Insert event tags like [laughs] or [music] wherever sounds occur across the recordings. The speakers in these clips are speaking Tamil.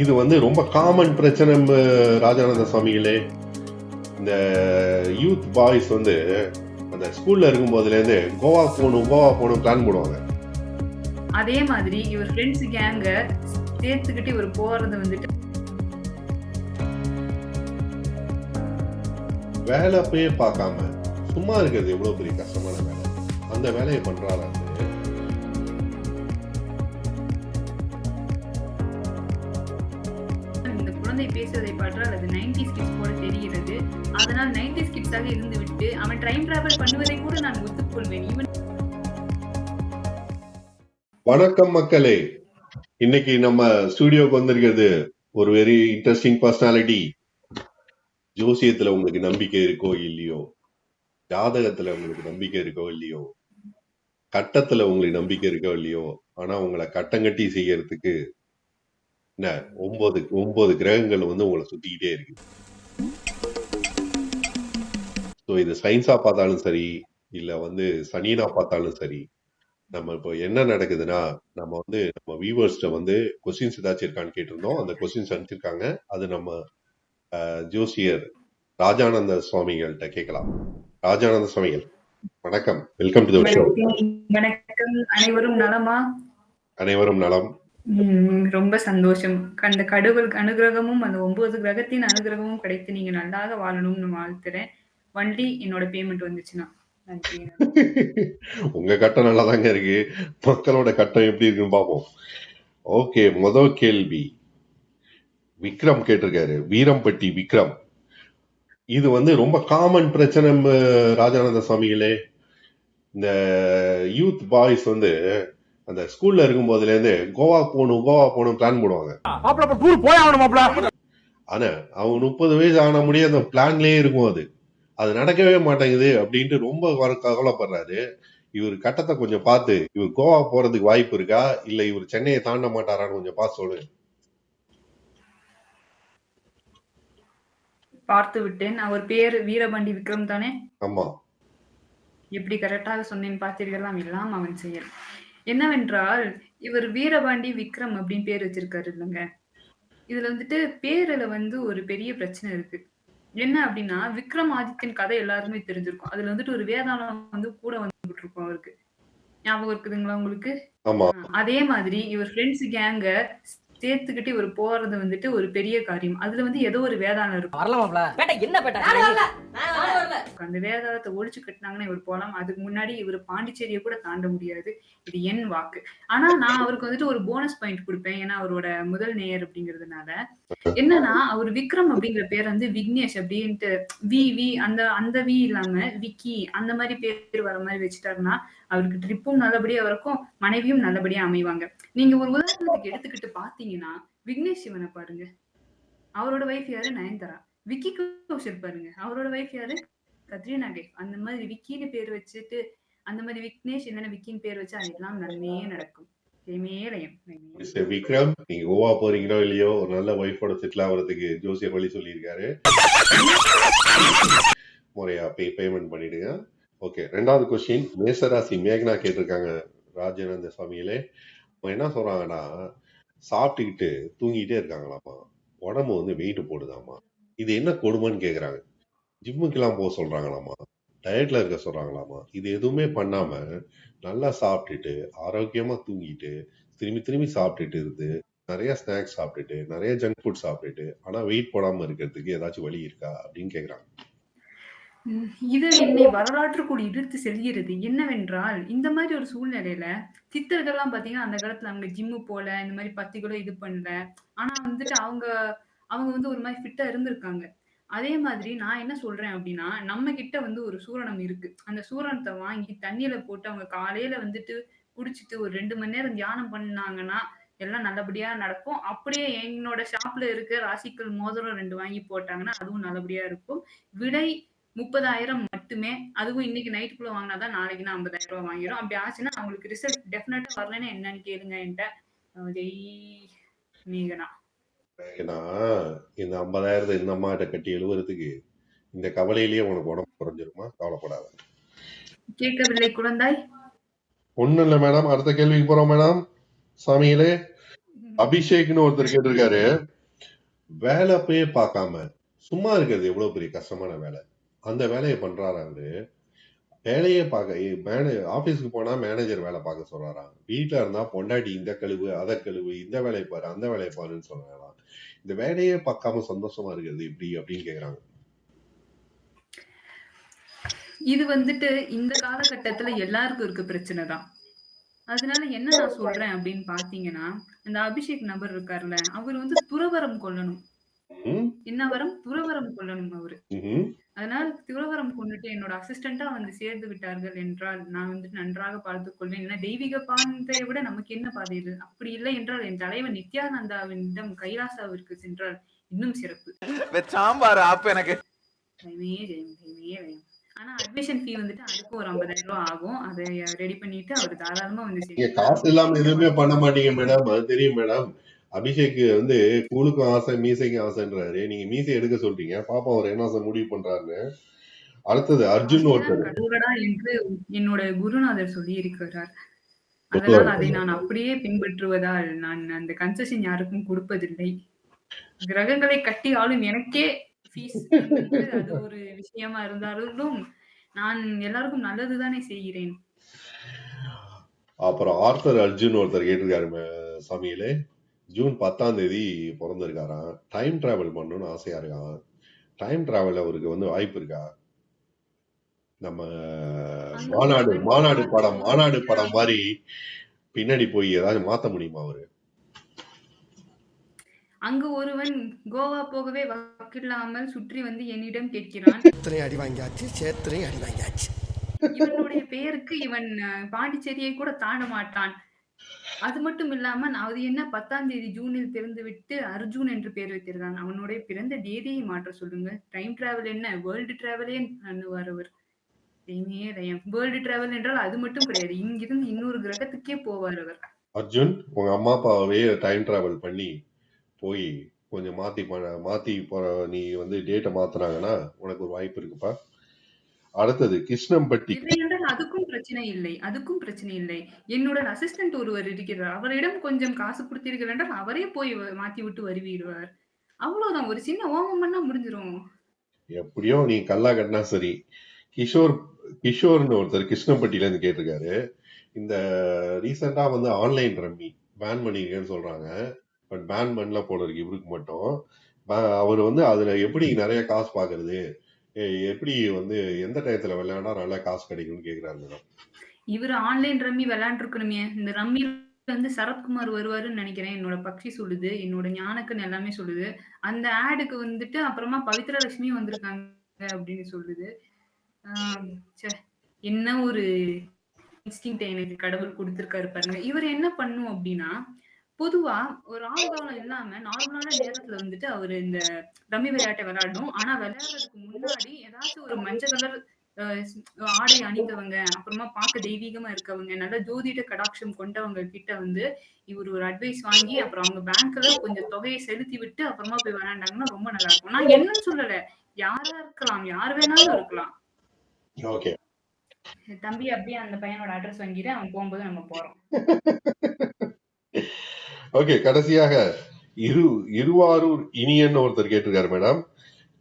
இது வந்து ரொம்ப காமன் பிரச்சனை ராஜானந்த சுவாமிகளே. இந்த யூத் பாய்ஸ் வந்து அந்த ஸ்கூல்ல இருக்கும் போதுல இருந்து கோவா போகணும் கோவா போகணும் பிளான் போடுவாங்க. அதே மாதிரி இவர் ஃப்ரெண்ட்ஸ் கேங்க சேர்த்துக்கிட்டு இவர் போறது வந்துட்டு வேலை போய் பார்க்காம சும்மா இருக்கிறது எவ்வளவு பெரிய கஷ்டமான வேலை? அந்த வேலையை பண்றாரு? பேசுவதை பார்த்தால் அது நைன்டி ஸ்கிட்ஸ் போல தெரிகிறது. அதனால் நைன்டி ஸ்கிட்ஸாக இருந்து விட்டு அவன் டைம் டிராவல் பண்ணுவதை கூட நான் ஒத்துக்கொள்வேன். ஈவன் வணக்கம் மக்களே. இன்னைக்கு நம்ம ஸ்டுடியோக்கு வந்திருக்கிறது ஒரு வெரி இன்ட்ரெஸ்டிங் பர்சனாலிட்டி ஜோசியத்துல உங்களுக்கு நம்பிக்கை இருக்கோ இல்லையோ? ஜாதகத்துல உங்களுக்கு நம்பிக்கை இருக்கோ இல்லையோ? கட்டத்துல உங்களுக்கு நம்பிக்கை இருக்கோ இல்லையோ? ஆனா உங்களை கட்டங்கட்டி செய்யறதுக்கு என்ன ஒன்பது ஒன்பது கிரகங்கள் வந்து உங்களை சுத்திக்கிட்டே இருக்கு. ஸோ இது சயின்ஸா பார்த்தாலும் சரி இல்ல வந்து சனியனா பார்த்தாலும் சரி நம்ம இப்போ என்ன நடக்குதுன்னா நம்ம வந்து நம்ம வியூவர்ஸ்ட வந்து கொஸ்டின்ஸ் ஏதாச்சும் இருக்கான்னு கேட்டிருந்தோம். அந்த கொஸ்டின்ஸ் அனுப்பிச்சிருக்காங்க. அது நம்ம ஜோசியர் ராஜானந்த சுவாமிகள்கிட்ட கேட்கலாம். ராஜானந்த சுவாமிகள் வணக்கம். வெல்கம் டு த ஷோ வணக்கம். அனைவரும் நலமா? அனைவரும் நலம். ரொம்ப சந்தோஷம். அந்த கடவுள் அனுகிரகமும் அந்த ஒன்பது கிரகத்தின் அனுகிரகமும் கிடைத்து நீங்க நல்லாக வாழணும்னு வாழ்த்துறேன். வண்டி என்னோட பேமெண்ட் வந்துச்சுன்னா. நன்றி [laughs] உங்க கட்டம் நல்லா தாங்க இருக்கு. மக்களோட கட்டம் எப்படி இருக்குன்னு பார்ப்போம் ஓகே முதல் கேள்வி. விக்ரம் கேட்டிருக்காரு. வீரம்பட்டி விக்ரம். இது வந்து ரொம்ப காமன் பிரச்சனை ம, ராஜானந்த சுவாமிகளே. இந்த யூத் பாய்ஸ் வந்து அந்த ஸ்கூல்ல இருக்கும் போதுல இருந்து கோவா போகணும் கோவா போகணும் பிளான் போடுவாங்க. ஆனா அவங்க முப்பது வயசு ஆன முடிய அந்த பிளான்லயே இருக்கும் அது. அது நடக்கவே மாட்டேங்குது அப்படின்ட்டு ரொம்ப கவலைப்படுறாரு. இவர் கட்டத்தை கொஞ்சம் பார்த்து இவர் கோவா போறதுக்கு வாய்ப்பு இருக்கா? இல்ல இவர் சென்னையை தாண்ட மாட்டாரான்னு கொஞ்சம் பார்த்து சொல்லுங்க. பார்த்து விட்டேன். அவர் பேர் வீரபாண்டி விக்ரம் தானே? ஆமா. எப்படி கரெக்டாக சொன்னேன் பார்த்தீர்களாம் எல்லாம் அவன் செயல். என்னவென்றால் இவர் வீரபாண்டி விக்ரம் அப்படின்னு பேர் வச்சிருக்காரு இல்லைங்க. இதுல வந்துட்டு பேர்ல வந்து ஒரு பெரிய பிரச்சனை இருக்கு. என்ன அப்படின்னா விக்ரம் ஆதித்யன் கதை எல்லாருமே தெரிஞ்சிருக்கும். அதுல வந்துட்டு ஒரு வேதாளம் வந்து கூட வந்துட்டு இருக்கும் அவருக்கு. ஞாபகம் இருக்குதுங்களா உங்களுக்கு? ஆமா. அதே மாதிரி இவர் ஃப்ரெண்ட்ஸ் கேங்க சேர்த்துக்கிட்டு இவர் போறது வந்துட்டு ஒரு பெரிய காரியம். அதுல வந்து ஏதோ ஒரு வேதாளம் இருக்கும். வரல மாப்ள. பேட்டை என்ன பேட்டை நானும் வரல. அந்த வேதாளத்தை ஒழிச்சு கட்டினாங்கன்னா இவர் போலாம். அதுக்கு முன்னாடி இவர் பாண்டிச்சேரியை கூட தாண்ட முடியாது. இது என் வாக்கு. ஆனா நான் அவருக்கு வந்துட்டு ஒரு போனஸ் பாயிண்ட் கொடுப்பேன். ஏன்னா அவரோட முதல் நேயர் அப்படிங்கிறதுனால. என்னன்னா அவர் விக்ரம் அப்படிங்கிற பேர் வந்து விக்னேஷ் அப்படின்ட்டு வி வி அந்த அந்த வி இல்லாம விக்கி அந்த மாதிரி பேர் வர மாதிரி வச்சுட்டாருன்னா அவருக்கு ட்ரிப்பும் நல்லபடியா இருக்கும் மனைவியும் நல்லபடியா அமைவாங்க. நீங்க ஒரு உதாரணத்துக்கு எடுத்துக்கிட்டு பாத்தீங்கன்னா விக்னேஷ் சிவனை பாருங்க. அவரோட வைஃப் யாரு? நயன்தாரா. விக்கி கௌஷல் பாருங்க. அவரோட வைஃப் யாரு? கத்ரீனா கைஃப் அந்த மாதிரி விக்கின்னு பேர் வச்சுட்டு அந்த மாதிரி விக்னேஷ் என்னென்ன விக்கின்னு பேர் வச்சா எல்லாம் நன்மையே நடக்கும். விக்ரம் நீங்க கோவா போறீங்களோ இல்லையோ ஒரு நல்ல ஒய்ஃபோட செட்டில் ஆகிறதுக்கு ஜோசியர் வழி சொல்லியிருக்காரு. முறையா பே பேமெண்ட் பண்ணிடுங்க. ஓகே ரெண்டாவது கொஸ்டின் மேசராசி மேகனா கேட்டிருக்காங்க ராஜநந்த சுவாமிகளே. என்ன சொல்றாங்கன்னா சாப்பிட்டுக்கிட்டு தூங்கிட்டே இருக்காங்களாமா? உடம்பு வந்து வெயிட் போடுதாமா? இது என்ன கொடுமைன்னு கேக்குறாங்க. ஜிம்முக்கெல்லாம் போக சொல்றாங்களாமா? டயட்ல இருக்க சொல்றாங்களாமா? இது எதுவுமே பண்ணாம நல்லா சாப்பிட்டுட்டு ஆரோக்கியமா தூங்கிட்டு திரும்பி திரும்பி சாப்பிட்டுட்டு இருந்து நிறைய ஸ்நாக்ஸ் சாப்பிட்டுட்டு நிறைய ஜங்க் ஃபுட் சாப்பிட்டுட்டு ஆனா வெயிட் போடாம இருக்கிறதுக்கு ஏதாச்சும் வழி இருக்கா? அப்படின்னு கேக்குறாங்க. இது என்னை வரலாற்றுக்குள் இழுத்து செல்கிறது. என்னவென்றால் இந்த மாதிரி ஒரு சூழ்நிலையில சித்தர்கள்லாம் பாத்தீங்கன்னா அந்த காலத்துல அவங்க ஜிம்மு போல இந்த மாதிரி பத்து கிலோ இது பண்ணல. ஆனா வந்துட்டு அவங்க அவங்க வந்து ஒரு மாதிரி ஃபிட்டா இருந்திருக்காங்க. அதே மாதிரி நான் என்ன சொல்றேன் அப்படின்னா நம்ம கிட்ட வந்து ஒரு சூரணம் இருக்கு. அந்த சூரணத்தை வாங்கி தண்ணியில போட்டு அவங்க காலையில வந்துட்டு குடிச்சிட்டு ஒரு ரெண்டு மணி நேரம் தியானம் பண்ணாங்கன்னா எல்லாம் நல்லபடியா நடக்கும். அப்படியே என்னோட ஷாப்ல இருக்க ராசிக்கல் மோதிரம் ரெண்டு வாங்கி போட்டாங்கன்னா அதுவும் நல்லபடியா இருக்கும். விடை முப்பதாயிரம் மட்டுமே. அதுவும் இன்னைக்கு நைட்டுக்குள்ள வாங்கினாதான் நாளைக்கு நான் ஐம்பதாயிரம் ரூபாய் வாங்கிடும் அப்படி ஆச்சுன்னா அவங்களுக்கு ரிசல்ட் டெஃபினட்டா வரலன்னா என்னன்னு கேளுங்க என்கிட்ட. ஜெய் மேகனா. ஏன்னா இந்த ஐம்பதாயிரத்தை இந்த அம்மாட்ட கட்டி எழுவுறதுக்கு இந்த கவலையிலேயே உனக்கு உடம்பு குறைஞ்சிருமா? கவலைப்படாத. கேட்கவில்லை குழந்தாய். ஒண்ணும் இல்ல மேடம். அடுத்த கேள்விக்கு போறோம் மேடம். சாமிகளே அபிஷேக்னு ஒருத்தர் கேட்டிருக்காரு. வேலை போய் பார்க்காம சும்மா இருக்கிறது எவ்வளவு பெரிய கஷ்டமான வேலை. அந்த வேலையை பண்றாரு அவரு? வேலையே பார்க்க மேனே ஆபீஸ்க்கு போனா மேனேஜர் வேலை பார்க்க சொல்றாராம் வீட்டுல இருந்தா பொண்டாட்டி இந்த கழுவு அதை கழுவு இந்த வேலையை பாரு அந்த வேலையை பாருன்னு சொல்றாராம் இந்த வேலையே பார்க்காம சந்தோஷமா இருக்கிறது இப்படி அப்படின்னு கேக்குறாங்க. இது வந்துட்டு இந்த காலகட்டத்துல எல்லாருக்கும் இருக்க பிரச்சனை தான். அதனால என்ன நான் சொல்றேன் அப்படின்னு பாத்தீங்கன்னா இந்த அபிஷேக் நபர் இருக்கார்ல அவர் வந்து துறவரம் கொள்ளணும் என்ன வரம்? துறவரம் கொள்ளணும் அவரு. அதனால் துறவரம் கொண்டுட்டு என்னோட அசிஸ்டண்டா வந்து சேர்ந்து விட்டார்கள் என்றால் நான் வந்துட்டு நன்றாக பார்த்துக் கொள்வேன். ஏன்னா தெய்வீக பாந்தை விட நமக்கு என்ன பாதை இது அப்படி இல்லை என்றால் என் தலைவன் நித்யானந்தாவிடம் கைலாசாவிற்கு சென்றால் இன்னும் சிறப்பு. சாம்பார் ஆப்பு எனக்கு. ஜெயம் ஜெயம் ஆனா அட்மிஷன் ஃபீ வந்துட்டு அதுக்கும் ஒரு ஐம்பதாயிரம் ரூபாய் ஆகும். அதை ரெடி பண்ணிட்டு அவர் தாராளமா வந்து காசு இல்லாம எதுவுமே பண்ண மாட்டீங்க மேடம் அது தெரியும் மேடம் அபிஷேக் வந்து கூழுக்கும் ஆசை மீசைக்கும் ஆசைன்றாரு. நீங்க மீசை எடுக்க சொல்றீங்க. பாப்பா அவர் என்ன ஆசை முடிவு பண்றாருன்னு. அடுத்தது அர்ஜுன் ஒருத்தர். என்று என்னோட குருநாதர் சொல்லி இருக்கிறார் அதனால் அதை நான் அப்படியே பின்பற்றுவதால் நான் அந்த கன்செஷன் யாருக்கும் கொடுப்பதில்லை. கிரகங்களை கட்டி ஆளும் எனக்கே ஃபீஸ் அது ஒரு விஷயமா இருந்தாலும் நான் எல்லாருக்கும் நல்லதுதானே செய்கிறேன். அப்புறம் ஆர்த்தர் அர்ஜுன் ஒருத்தர் கேட்டிருக்காரு சமையலே. ஜூன் பத்தாம் தேதி பிறந்திருக்காராம் டைம் டிராவல் பண்ணணும்னு ஆசையா இருக்கான். டைம் டிராவல் அவருக்கு வந்து வாய்ப்பு இருக்கா? நம்ம மாநாடு மாநாடு படம் மாநாடு படம் மாதிரி பின்னாடி போய் ஏதாவது மாத்த முடியுமா அவரு? அங்கு ஒருவன் கோவா போகவே வாக்கில்லாமல் சுற்றி வந்து என்னிடம் கேட்கிறான். சேத்திரை அடி வாங்கியாச்சு சேத்திரை அடி வாங்கியாச்சு. இவனுடைய பெயருக்கு இவன் பாண்டிச்சேரியை கூட தாண்ட மாட்டான். அது மட்டும் இல்லாம நான் அது என்ன பத்தாம் தேதி ஜூனில் பிறந்து விட்டு அர்ஜுன் என்று பெயர் வைத்திருக்கான் அவனுடைய பிறந்த தேதியை மாற்ற சொல்லுங்க டைம் டிராவல் என்ன? வேர்ல்டு டிராவலே பண்ணுவார் அவர்? வேர்ல்டு டிராவல் என்றால் அது மட்டும் கிடையாது. இங்கிருந்து இன்னொரு கிரகத்துக்கே போவார் அவர். அர்ஜுன் உங்க அம்மா அப்பாவே டைம் டிராவல் பண்ணி போய் கொஞ்சம் மாத்தி மாத்தி போற நீ வந்து டேட்டை மாத்துறாங்கன்னா உனக்கு ஒரு வாய்ப்பு இருக்குப்பா. அடுத்தது கிருஷ்ணம்பட்டி. இல்லை என்றால் அதுக்கும் பிரச்சனை இல்லை அதுக்கும் பிரச்சனை இல்லை. என்னுடன் அசிஸ்டன்ட் ஒருவர் இருக்கிறார். அவரிடம் கொஞ்சம் காசு கொடுத்தீர்கள் என்றால் அவரே போய் மாத்தி விட்டு வருவீடுவார். அவ்வளவுதான் ஒரு சின்ன ஓமம் பண்ணா முடிஞ்சிரும். எப்படியோ நீ கல்லா கட்டினா சரி. கிஷோர் கிஷோர்னு ஒருத்தர் கிருஷ்ணம்பட்டியில இருந்து கேட்டிருக்காரு. இந்த ரீசெண்டா வந்து ஆன்லைன் ரம்மி பேன் பண்ணிருக்கேன்னு சொல்றாங்க. பட் பேன் பண்ணல போல இருக்கு இவருக்கு மட்டும். அவர் வந்து அதுல எப்படி நிறைய காசு பாக்குறது? எப்படி வந்து எந்த டயத்துல விளையாண்டா நல்லா காசு கிடைக்கும்னு கேக்குறாரு மேடம். இவர் ஆன்லைன் ரம்மி விளையாண்டுருக்கணுமே. இந்த ரம்மி வந்து சரத்குமார் வருவாருன்னு நினைக்கிறேன். என்னோட பக்ஷி சொல்லுது. என்னோட ஞானக்கன் எல்லாமே சொல்லுது. அந்த ஆடுக்கு வந்துட்டு அப்புறமா பவித்ரா வந்திருக்காங்க அப்படின்னு சொல்லுது. என்ன ஒரு இன்ஸ்டிங் எனக்கு கடவுள் கொடுத்துருக்காரு பாருங்க. இவர் என்ன பண்ணும் அப்படின்னா பொதுவா ஒரு ஆள்காலம் இல்லாம நார்மலான நேரத்துல வந்துட்டு அவர் இந்த ரம்மி விளையாட்டை விளையாடணும். ஆனா விளையாடுறதுக்கு முன்னாடி ஏதாச்சும் ஒரு மஞ்சள் கலர் ஆடை அணிந்தவங்க அப்புறமா பார்க்க தெய்வீகமா இருக்கவங்க நல்ல ஜோதிட கடாட்சம் கொண்டவங்க கிட்ட வந்து இவர் ஒரு அட்வைஸ் வாங்கி அப்புறம் அவங்க பேங்க்ல கொஞ்சம் தொகையை செலுத்தி விட்டு அப்புறமா போய் விளையாண்டாங்கன்னா ரொம்ப நல்லா இருக்கும். நான் என்னன்னு சொல்லல. யாரா இருக்கலாம். யார் வேணாலும் இருக்கலாம். தம்பி அப்படியே அந்த பையனோட அட்ரஸ் வாங்கிட்டு அவன் போகும்போது நம்ம போறோம். [laughs] ஓகே கடைசியாக இரு இருவாரூர் இனியன் ஒருத்தர் கேட்டிருக்காரு மேடம்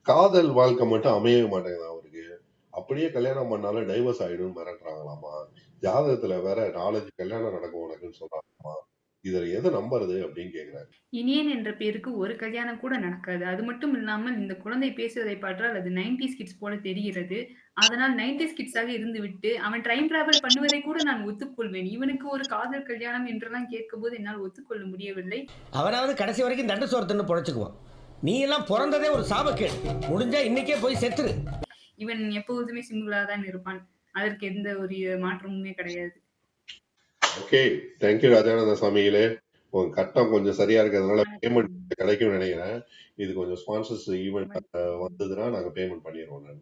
காதல் வாழ்க்கை மட்டும் அமையவே மாட்டேங்குது அவருக்கு. அப்படியே கல்யாணம் பண்ணாலும் டைவர்ஸ் ஆயிடும் மிரட்டுறாங்களாமா? ஜாதகத்துல வேற நாலஞ்சு கல்யாணம் நடக்கும் உனக்குன்னு சொல்றாங்களாமா? இதுல எதை நம்புறது அப்படின்னு கேக்குறாரு. இனியன் என்ற பேருக்கு ஒரு கல்யாணம் கூட நடக்காது. அது மட்டும் இல்லாமல் இந்த குழந்தை பேசுவதை பார்த்தால் அது நைன்டிஸ் கிட்ஸ் போல தெரிகிறது. அதனால் நைன்டிஸ் கிட்ஸாக இருந்து விட்டு அவன் டைம் டிராவல் பண்ணுவதை கூட நான் ஒத்துக்கொள்வேன். இவனுக்கு ஒரு காதல் கல்யாணம் என்றெல்லாம் கேட்கும்போது என்னால் ஒத்துக்கொள்ள முடியவில்லை. அவனாவது கடைசி வரைக்கும் தண்டு சோறு தின்னு பொழைச்சுக்குவான். நீ எல்லாம் பிறந்ததே ஒரு சாபக்கேடு. முடிஞ்சா இன்னைக்கே போய் செத்துரு. இவன் எப்போதுமே சிங்கிளா தான் இருப்பான். அதற்கு எந்த ஒரு மாற்றமுமே கிடையாது. ஓகே தேங்க்யூ ராஜானந்த சாமிகளே உங்க கட்டம் கொஞ்சம் சரியா இருக்கிறதுனால பேமெண்ட் கிடைக்கும்னு நினைக்கிறேன். இது கொஞ்சம் ஸ்பான்சர்ஸ் ஈவெண்ட் வந்ததுன்னா நாங்க பேமெண்ட் பண்ணிடுவோம்.